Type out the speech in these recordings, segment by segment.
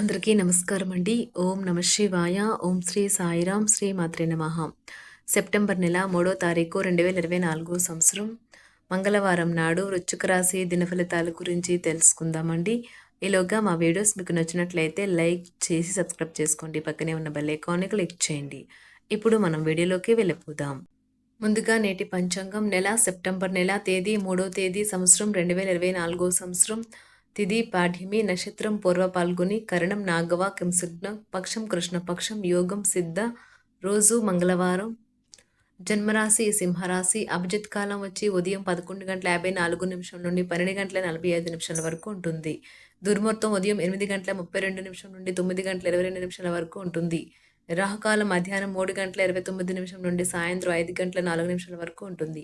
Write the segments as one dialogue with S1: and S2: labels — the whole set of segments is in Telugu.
S1: అందరికీ నమస్కారం అండి ఓం నమ శివాయ. ఓం శ్రీ సాయిరాం శ్రీ మాత్రే నమ. సెప్టెంబర్ నెల మూడో తారీఖు రెండు వేల ఇరవై నాలుగో సంవత్సరం. మంగళవారం నాడు వృశ్చిక రాశి దిన ఫలితాల గురించి తెలుసుకుందామండి. ఈలోగా మా వీడియోస్ మీకు నచ్చినట్లయితే లైక్ చేసి సబ్స్క్రైబ్ చేసుకోండి. పక్కనే ఉన్న బెల్ ఐకాన్ని క్లిక్ చేయండి. ఇప్పుడు మనం వీడియోలోకి వెళ్ళిపోదాం. ముందుగా నేటి పంచాంగం నెల సెప్టెంబర్ నెల తేదీ మూడో తేదీ సంవత్సరం రెండు వేల ఇరవై నాలుగో సంవత్సరం. తిది పాఠ్యమి నక్షత్రం పూర్వ పాల్గొని కరణం నాగవ కింసుజ్ఞ పక్షం కృష్ణపక్షం యోగం సిద్ధ రోజు మంగళవారం. జన్మరాశి సింహరాశి అభిజిత్ కాలం వచ్చి ఉదయం పదకొండు గంటల యాభై నాలుగు నిమిషం నుండి పన్నెండు గంటల నలభై ఐదు నిమిషాల వరకు ఉంటుంది. దుర్ముహూర్తం ఉదయం ఎనిమిది గంటల ముప్పై రెండు నిమిషం నుండి తొమ్మిది గంటల ఇరవై రెండు నిమిషాల వరకు ఉంటుంది. రాహుకాలం మధ్యాహ్నం మూడు గంటల ఇరవై తొమ్మిది నిమిషం నుండి సాయంత్రం ఐదు గంటల నాలుగు నిమిషాల వరకు ఉంటుంది.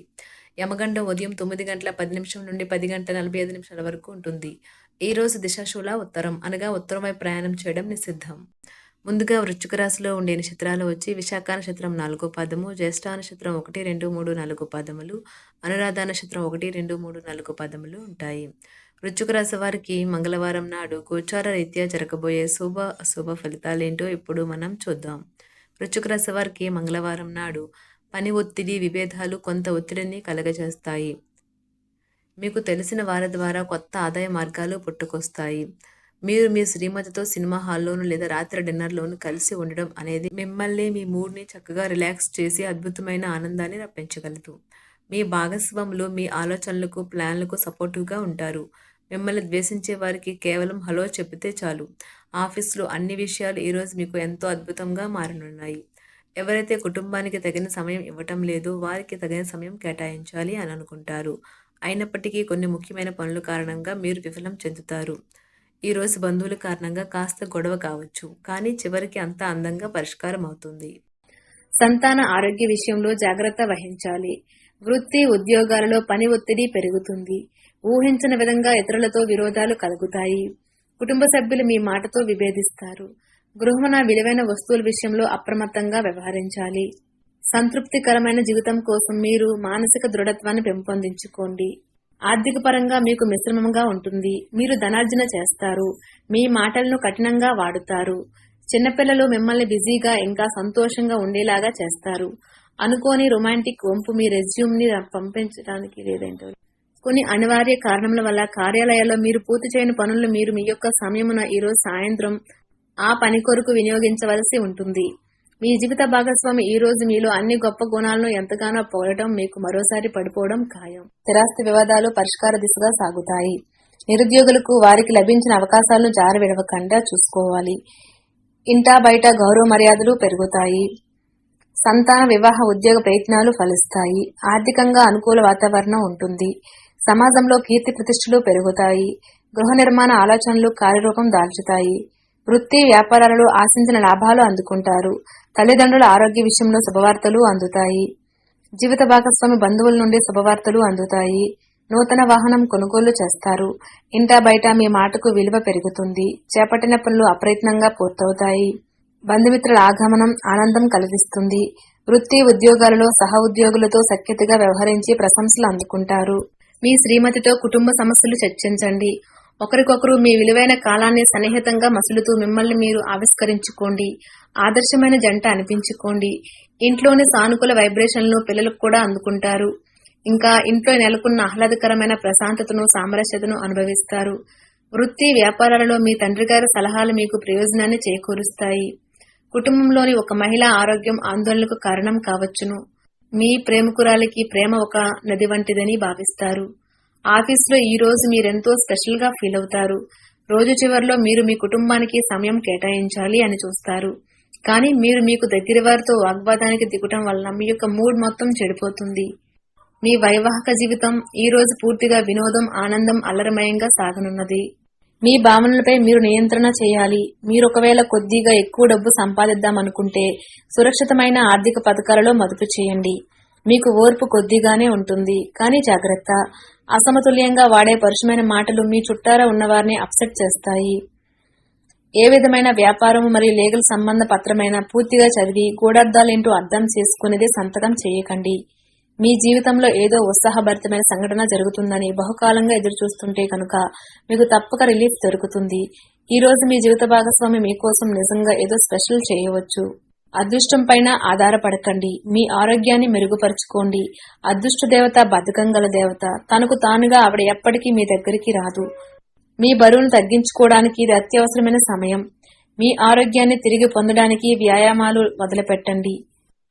S1: యమగండం ఉదయం తొమ్మిది గంటల పది నిమిషం నుండి పది గంటల నలభై ఐదు నిమిషాల వరకు ఉంటుంది. ఈ రోజు దిశాశూల ఉత్తరం. అనగా ఉత్తరం వైపు ప్రయాణం చేయడం నిషిద్ధం. ముందుగా వృశ్చిక రాశిలో ఉండే నక్షత్రాలు వచ్చి విశాఖ నక్షత్రం నాలుగో పదము జ్యేష్ఠ నక్షత్రం ఒకటి రెండు మూడు నాలుగు పదములు అనురాధ నక్షత్రం ఒకటి రెండు మూడు నాలుగు పదములు ఉంటాయి. వృశ్చిక రాశి వారికి మంగళవారం నాడు గోచార రీత్యా జరగబోయే శుభ అశుభ ఫలితాలేంటో ఇప్పుడు మనం చూద్దాం. వృశ్చిక రాశి వారికి మంగళవారం నాడు పని ఒత్తిడి విభేదాలు కొంత ఒత్తిడిని కలగజేస్తాయి. మీకు తెలిసిన వారి ద్వారా కొత్త ఆదాయ మార్గాలు పుట్టుకొస్తాయి. మీరు మీ శ్రీమతితో సినిమా హాల్లోను లేదా రాత్రి డిన్నర్లోను కలిసి ఉండడం అనేది మిమ్మల్ని మీ మూడ్ని చక్కగా రిలాక్స్ చేసి అద్భుతమైన ఆనందాన్ని రప్పించగలదు. మీ భాగస్వాములు మీ ఆలోచనలకు ప్లాన్లకు సపోర్టివ్గా ఉంటారు. మిమ్మల్ని ద్వేషించే వారికి కేవలం హలో చెబితే చాలు. ఆఫీస్లో అన్ని విషయాలు ఈరోజు మీకు ఎంతో అద్భుతంగా మారనున్నాయి. ఎవరైతే కుటుంబానికి తగిన సమయం ఇవ్వటం లేదో వారికి తగిన సమయం కేటాయించాలి అని అనుకుంటారు. అయినప్పటికీ కొన్ని ముఖ్యమైన పనుల కారణంగా మీరు విఫలం చెందుతారు. ఈరోజు బంధువుల కారణంగా కాస్త గొడవ కావచ్చు కానీ చివరికి అంతా అందంగా పరిష్కారం అవుతుంది సంతాన ఆరోగ్య విషయంలో జాగ్రత్త వహించాలి. వృత్తి ఉద్యోగాలలో పని ఒత్తిడి పెరుగుతుంది. ఊహించని విధంగా ఇతరులతో విరోధాలు కలుగుతాయి. కుటుంబ సభ్యులు మీ మాటతో విభేదిస్తారు. గృహమున విలువైన వస్తువుల విషయంలో అప్రమత్తంగా వ్యవహరించాలి. సంతృప్తికరమైన జీవితం కోసం మీరు మానసిక దృఢత్వాన్ని పెంపొందించుకోండి. ఆర్థిక పరంగా మీకు మిశ్రమంగా ఉంటుంది. మీరు ధనార్జన చేస్తారు. మీ మాటలను కఠినంగా వాడుతారు. చిన్నపిల్లలు మిమ్మల్ని బిజీగా ఇంకా సంతోషంగా ఉండేలాగా చేస్తారు. అనుకోని రొమాంటిక్ వంపు మీ రెజ్యూమ్ని పంపించడానికి లేదంటే కొన్ని అనివార్య కారణముల వల్ల కార్యాలయాల్లో మీరు పూర్తి చేయని పనులు మీరు మీ యొక్క సమయమున ఈరోజు సాయంత్రం ఆ పని కొరకు వినియోగించవలసి ఉంటుంది. మీ జీవిత భాగస్వామి ఈ రోజు మీలో అన్ని గొప్ప గుణాలను ఎంతగానో పోగడం మీకు మరోసారి పడిపోవడం ఖాయం. స్థిరాస్తి వివాదాలు పరిష్కార దిశగా సాగుతాయి. నిరుద్యోగులకు వారికి లభించిన అవకాశాలను జారవిడవకుండా చూసుకోవాలి. ఇంటా బయట గౌరవ మర్యాదలు పెరుగుతాయి. సంతాన వివాహ ఉద్యోగ ప్రయత్నాలు ఫలిస్తాయి. ఆర్థికంగా అనుకూల వాతావరణం ఉంటుంది. సమాజంలో కీర్తి ప్రతిష్టలు పెరుగుతాయి. గృహ నిర్మాణ ఆలోచనలు కార్యరూపం దాల్చుతాయి. వృత్తి వ్యాపారాలలో ఆశించిన లాభాలు అందుకుంటారు. తల్లిదండ్రుల ఆరోగ్య విషయంలో శుభవార్తలు అందుతాయి. జీవిత భాగస్వామి బంధువుల నుండి శుభవార్తలు అందుతాయి. నూతన వాహనం కొనుగోలు చేస్తారు. ఇంటా బయట మీ మాటకు విలువ పెరుగుతుంది. చేపట్టిన పనులు అప్రయత్నంగా పూర్తవుతాయి. బంధుమిత్రుల ఆగమనం ఆనందం కలిగిస్తుంది. వృత్తి ఉద్యోగాలలో సహ ఉద్యోగులతో సఖ్యతగా వ్యవహరించి ప్రశంసలు అందుకుంటారు. మీ శ్రీమతితో కుటుంబ సమస్యలు చర్చించండి. ఒకరికొకరు మీ విలువైన కాలాన్ని సన్నిహితంగా మసులుతూ మిమ్మల్ని మీరు ఆవిష్కరించుకోండి. ఆదర్శమైన జంట అనిపించుకోండి. ఇంట్లోని సానుకూల వైబ్రేషన్లు పిల్లలకు కూడా అందుకుంటారు. ఇంకా ఇంట్లో నెలకొన్న ఆహ్లాదకరమైన ప్రశాంతతను సామరస్యతను అనుభవిస్తారు. వృత్తి వ్యాపారాలలో మీ తండ్రి గారి సలహాలు మీకు ప్రయోజనాన్ని చేకూరుస్తాయి. కుటుంబంలోని ఒక మహిళ ఆరోగ్యం ఆందోళనకు కారణం కావచ్చును. మీ ప్రేమకురాలికి ప్రేమ ఒక నది వంటిదని భావిస్తారు. ఆఫీస్లో ఈ రోజు మీరెంతో స్పెషల్గా ఫీల్ అవుతారు. రోజు చివరిలో మీరు మీ కుటుంబానికి సమయం కేటాయించాలి అని చూస్తారు. కానీ మీరు మీకు దగ్గర వారితో వాగ్వాదానికి దిగటం వలన మీ యొక్క మూడ్ మొత్తం చెడిపోతుంది. మీ వైవాహిక జీవితం ఈ రోజు పూర్తిగా వినోదం ఆనందం అల్లరమయంగా సాగనున్నది. మీ భావనలపై మీరు నియంత్రణ చేయాలి. మీరు ఒకవేళ కొద్దిగా ఎక్కువ డబ్బు సంపాదిద్దామనుకుంటే సురక్షితమైన ఆర్థిక పథకాలలో మదుపు చేయండి. మీకు ఓర్పు కొద్దిగానే ఉంటుంది. కానీ జాగ్రత్త. అసమతుల్యంగా వాడే పరుషమైన మాటలు మీ చుట్టారా ఉన్నవారిని అప్సెట్ చేస్తాయి. ఏ విధమైన వ్యాపారం మరియు లీగల్ సంబంధ పత్రమైన పూర్తిగా చదివి గూఢార్థాలేంటో అర్థం చేసుకునేది సంతకం చేయకండి. మీ జీవితంలో ఏదో ఉత్సాహభరితమైన సంఘటన జరుగుతుందని బహుకాలంగా ఎదురు చూస్తుంటే కనుక మీకు తప్పక రిలీఫ్ దొరుకుతుంది. ఈ రోజు మీ జీవిత భాగస్వామి మీకోసం నిజంగా ఏదో స్పెషల్ చేయవచ్చు. అదృష్టం పైన ఆధారపడకండి. మీ ఆరోగ్యాన్ని మెరుగుపరుచుకోండి. అదృష్ట దేవత బద్ధకం గల దేవత. తనకు తానుగా ఆవిడ ఎప్పటికీ మీ దగ్గరికి రాదు. మీ బరువును తగ్గించుకోవడానికి ఇది అత్యవసరమైన సమయం. మీ ఆరోగ్యాన్ని తిరిగి పొందడానికి వ్యాయామాలు మొదలుపెట్టండి.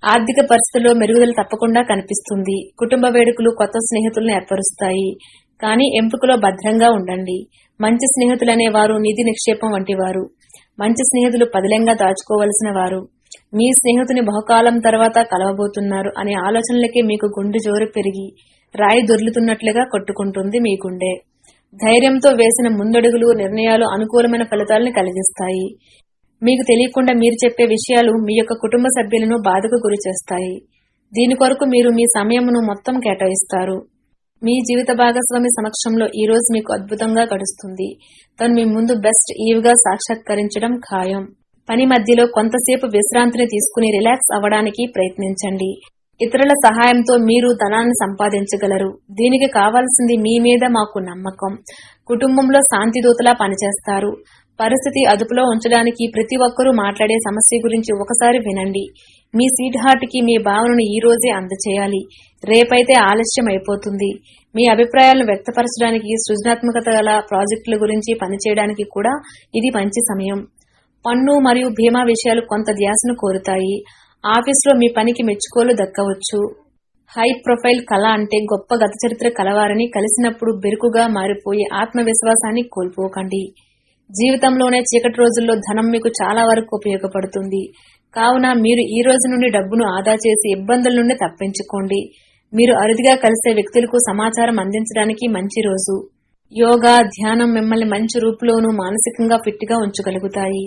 S1: ఆర్థిక పరిస్థితుల్లో మెరుగుదల తప్పకుండా కనిపిస్తుంది. కుటుంబ వేడుకలు కొత్త స్నేహితులను ఏర్పరుస్తాయి. కానీ ఎంపికలో భద్రంగా ఉండండి. మంచి స్నేహితులనే వారు నిధి నిక్షేపం వంటి వారు మంచి స్నేహితులు పదిలంగా దాచుకోవలసిన వారు. మీ స్నేహితుని బహుకాలం తర్వాత కలవబోతున్నారు అనే ఆలోచనలకే మీకు గుండె జోరు పెరిగి రాయి దొర్లుతున్నట్లుగా కొట్టుకుంటుంది మీ గుండె. ధైర్యంతో వేసిన ముందడుగులు నిర్ణయాలు అనుకూలమైన ఫలితాలను కలిగిస్తాయి. మీకు తెలియకుండా మీరు చెప్పే విషయాలు మీ యొక్క కుటుంబ సభ్యులను బాధకు గురి చేస్తాయి. దీని కొరకు మీరు మీ సమయమును మొత్తం కేటాయిస్తారు. మీ జీవిత భాగస్వామి సమక్షంలో ఈ రోజు మీకు అద్భుతంగా గడుస్తుంది. తను మీ ముందు బెస్ట్ ఈవ్గా సాక్షాత్కరించడం ఖాయం. పని మధ్యలో కొంతసేపు విశ్రాంతిని తీసుకుని రిలాక్స్ అవ్వడానికి ప్రయత్నించండి. ఇతరుల సహాయంతో మీరు ధనాన్ని సంపాదించగలరు. దీనికి కావాల్సింది మీ మీద మాకు నమ్మకం. కుటుంబంలో శాంతిదూతలా పనిచేస్తారు. పరిస్థితి అదుపులో ఉంచడానికి ప్రతి ఒక్కరూ మాట్లాడే సమస్య గురించి ఒకసారి వినండి. మీ సీట్ హార్ట్కి మీ భావనను ఈ రోజే అందచేయాలి. రేపైతే ఆలస్యం అయిపోతుంది. మీ అభిప్రాయాలను వ్యక్తపరచడానికి సృజనాత్మకత గల ప్రాజెక్టుల గురించి పనిచేయడానికి కూడా ఇది మంచి సమయం. పన్ను మరియు బీమా విషయాలు కొంత ధ్యాసను కోరుతాయి. ఆఫీసులో మీ పనికి మెచ్చుకోలు దక్కవచ్చు. హై ప్రొఫైల్ కళ అంటే గొప్ప గత చరిత్ర కలవారని కలిసినప్పుడు బెరుకుగా మారిపోయే ఆత్మవిశ్వాసాన్ని కోల్పోకండి. జీవితంలోనే చీకటి రోజుల్లో ధనం మీకు చాలా వరకు ఉపయోగపడుతుంది. కావున మీరు ఈ రోజు నుండి డబ్బును ఆదా చేసి ఇబ్బందుల నుండి తప్పించుకోండి. మీరు అరుదుగా కలిసే వ్యక్తులకు సమాచారం అందించడానికి మంచి రోజు. యోగా ధ్యానం మిమ్మల్ని మంచి రూపులోనూ మానసికంగా ఫిట్గా ఉంచగలుగుతాయి.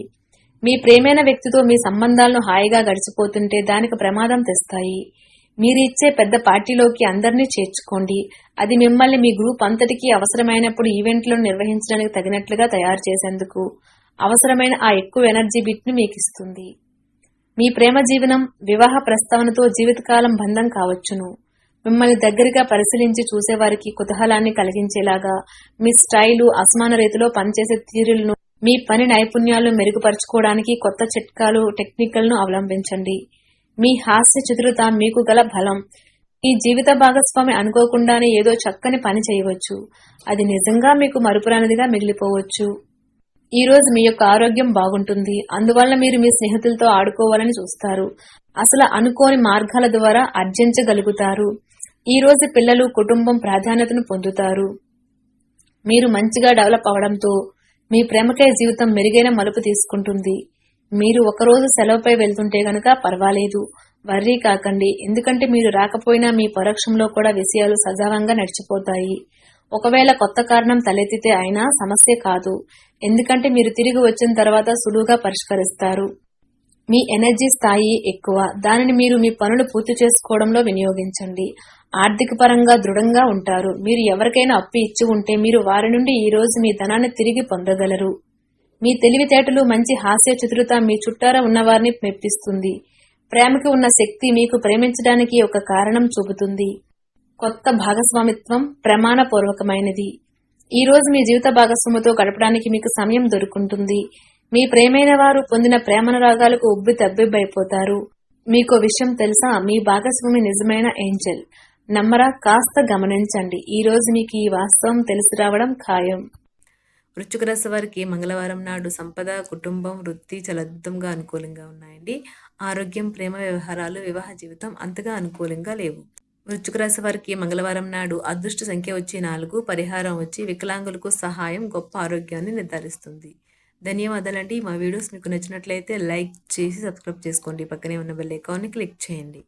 S1: మీ ప్రేమైన వ్యక్తితో మీ సంబంధాలను హాయిగా గడిచిపోతుంటే దానికి ప్రమాదం తెస్తాయి. మీరిచ్చే పెద్ద పార్టీలోకి అందరినీ చేర్చుకోండి. అది మిమ్మల్ని మీ గ్రూప్ అంతటికీ అవసరమైనప్పుడు ఈవెంట్లను నిర్వహించడానికి తగినట్లుగా తయారు చేసేందుకు అవసరమైన ఆ ఎక్కువ ఎనర్జీ బిట్ను మీకు ఇస్తుంది మీ ప్రేమ జీవనం వివాహ ప్రస్తావనతో జీవితకాలం బంధం కావచ్చును. మిమ్మల్ని దగ్గరగా పరిశీలించి చూసేవారికి కుతూహలాన్ని కలిగించేలాగా మీ స్టైలు అసమాన రీతిలో పనిచేసే తీరులను మీ పని నైపుణ్యాలను మెరుగుపరుచుకోవడానికి కొత్త చిట్కాలు టెక్నికల్ను అవలంబించండి. మీ హాస్య చతురత మీకు గల బలం. ఈ జీవిత భాగస్వామి అనుకోకుండానే ఏదో చక్కని పని చేయవచ్చు. అది నిజంగా మీకు మరుపురానిదిగా మిగిలిపోవచ్చు. ఈ రోజు మీ యొక్క ఆరోగ్యం బాగుంటుంది. అందువల్ల మీరు మీ స్నేహితులతో ఆడుకోవాలని చూస్తారు. అసలు అనుకోని మార్గాల ద్వారా అర్జించగలుగుతారు ఈ రోజు పిల్లలు కుటుంబం ప్రాధాన్యతను పొందుతారు. మీరు మంచిగా డెవలప్ అవడంతో మీ ప్రేమకే జీవితం మెరుగైన మలుపు తీసుకుంటుంది. మీరు ఒకరోజు సెలవుపై వెళ్తుంటే గనుక పర్వాలేదు. వర్రీ కాకండి. ఎందుకంటే మీరు రాకపోయినా మీ పరోక్షంలో కూడా విషయాలు సజావంగా నడిచిపోతాయి. ఒకవేళ కొత్త కారణం తలెత్తితే అయినా సమస్య కాదు. ఎందుకంటే మీరు తిరిగి వచ్చిన తర్వాత సులువుగా పరిష్కరిస్తారు. మీ ఎనర్జీ స్థాయి ఎక్కువ. దానిని మీరు మీ పనులు పూర్తి చేసుకోవడంలో వినియోగించండి. ఆర్థిక పరంగా దృఢంగా ఉంటారు. మీరు ఎవరికైనా అప్పు ఇచ్చి ఉంటే మీరు వారి నుండి ఈ రోజు మీ ధనాన్ని తిరిగి పొందగలరు. మీ తెలివితేటలు మంచి హాస్య చతురత మీ చుట్టారా ఉన్నవారిని మెప్పిస్తుంది. ప్రేమకు ఉన్న శక్తి మీకు ప్రేమించడానికి ఒక కారణం చూపుతుంది. కొత్త భాగస్వామిత్వం ప్రమాణపూర్వకమైనది. ఈ రోజు మీ జీవిత భాగస్వామితో గడపడానికి మీకు సమయం దొరుకుంటుంది. మీ ప్రేమైన వారు పొందిన ప్రేమనురాగాలకు ఉబ్బి తబ్బిబ్బైపోతారు. మీకు విషయం తెలుసా? మీ భాగస్వామి నిజమైన ఏంజల్. నమ్మరా కాస్త గమనించండి. ఈ రోజు మీకు ఈ వాస్తవం తెలిసి రావడం ఖాయం. వృశ్చిక రాశి వారికి మంగళవారం నాడు సంపద కుటుంబం వృత్తి చాలా అద్భుతంగా అనుకూలంగా ఉన్నాయండి. ఆరోగ్యం ప్రేమ వ్యవహారాలు వివాహ జీవితం అంతగా అనుకూలంగా లేవు. వృశ్చిక రాశి వారికి మంగళవారం నాడు అదృష్ట సంఖ్య వచ్చి నాలుగు పరిహారం వచ్చి వికలాంగులకు సహాయం గొప్ప ఆరోగ్యాన్ని నిర్ధారిస్తుంది. ధన్యవాదాలండి. మా వీడియోస్ మీకు నచ్చినట్లయితే లైక్ చేసి సబ్స్క్రైబ్ చేసుకోండి. పక్కనే ఉన్న బెల్ ఐకాన్ని క్లిక్ చేయండి.